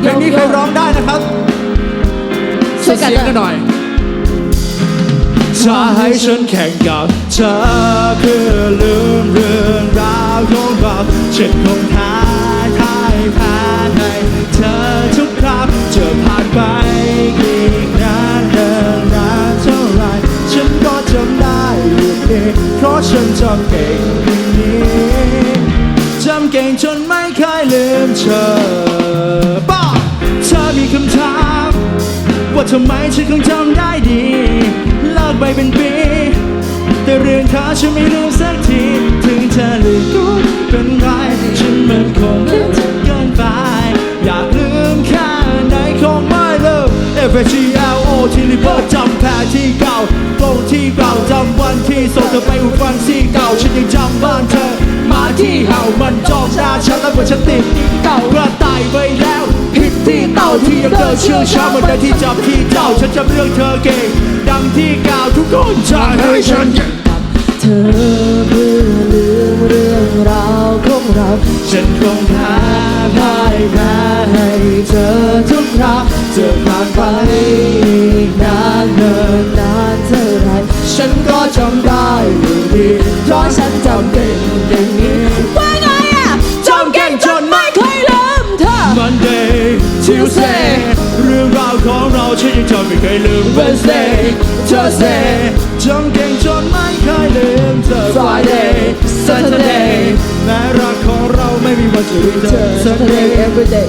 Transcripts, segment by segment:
เพลงนี้ใครร้องได้นะครับช่วยกันเสียงกันหน่อยจะให้ฉันแข่งกับเธอเพื่อลืมเรื่องราวของเราฉันคงท้าทายแพ้ให้เธอทุกครั้งจะผ่านไปอีกนานเดินนานเท่าไรฉันก็จำได้อยู่ดีเพราะฉันจำเก่งอย่างนี้จำเก่งจนไม่เคยลืมเธอ ทำไมฉันคงจำได้ดีเลิกไปเป็นปีแต่เรื่องเธอฉันไม่ลืมสักที ถึงเธอลืมก็เป็นไร ฉันมันคงลืมเธอเกินไป อยากลืมแค่ไหนคงไม่ลืม F H E L O ที่ริเวอร์จำแพ้ที่เก่าตรงที่เก่าจำวันที่ส่งเธอไปอุฟังที่เก่า ฉันยังจำบ้านเธอ มาที่เห่ามันจองตาฉันแล้วเหมือนฉันติดเก่ากร ที่เต่าที่ยังเดินเชื่อช้าเหมือนเดินที่จับที่เจ้าฉันจำเรื่องเธอเก่ง ดังที่กล่าวทุกคนจะให้ฉันเธอเพื่อลืมเรื่องราวของเรา ฉันคงแพ้พ่ายแพ้ให้เธอทุกครั้งจะผ่านไปอีกนานเนินนานเท่าไรฉันก็จำได้อยู่ดีเพราะฉันจำเก่งอย่างนี้ ยังจำไม่เคยลืม Wednesday Thursday จำเก่งจนไม่เคยลืมเธอ Friday Saturday แม้รักของเราไม่มีวันจะลืมเธอ Sunday everyday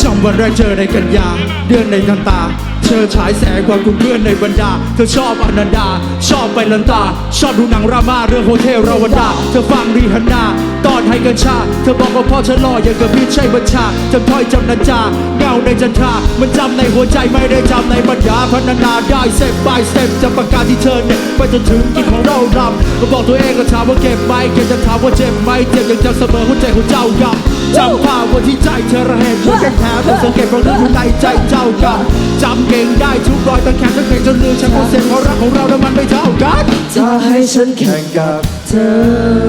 จำวันแรกเจอในกันยา เดือนในกันตาเธอฉายแสงความกลุ่มเพื่อนในบรรดา เธอชอบอนันดา ชอบไปลันตา ชอบดูหนังรามาเรื่องโฮเทลราวดา เธอฟังรีฮันนาตอน ให้กัญชาเธอบอกว่าพ่อฉันหล่ออย่างกับพี่ชัยบัญชาจำถ้อยจำนันจาเงาในจันทรามันจำในหัวใจไม่ได้จำในบรรดาพัฒนาได้เซฟบายเซฟจะประกาศที่เธอเนี่ยไปจนถึงกินของเรารำมาบอกตัวเองก็ถามว่าเก็บไหมเก็บจะถามว่าเจ็บไหมเจ็บยังจำเสมอหัวใจของเจ้ายำจำภาพวันที่ใจเธอระเหตุหัวใจแผลต้อสังเกตความรู้อยู่ในใจเจ้ายำจำเก่งได้ทุกรอยตั้งแขนตั้งเก่งจนลืมฉันเพราะเสียงของรักของเราแล้วมันไม่เท่ากันจะให้ฉันแข่งกับเธอ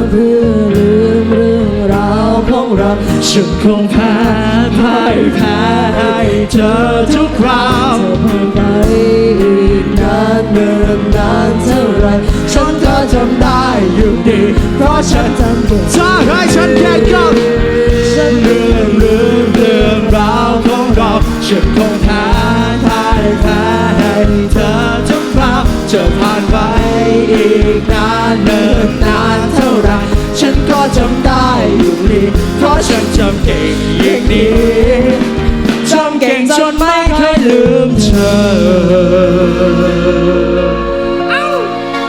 เพื่อ ฉันคงแพ้พ่ายแพ้ให้เธอทุกคราวเธอผ่านไปอีกนานเนินนานเท่าไรฉันก็จำได้อยู่ดี เพราะฉันจำเก่งจะให้ฉันแข่งกับฉันลืมลืมเรื่องราวของเราฉันคงแพ้พ่ายแพ้ให้เธอทุกคราวจะผ่านไปอีกนานเนินนาน ฉันก็จำได้อยู่ดีเพราะฉันจำเก่งอย่างนี้จำเก่งจนไม่เคยลืมเธอ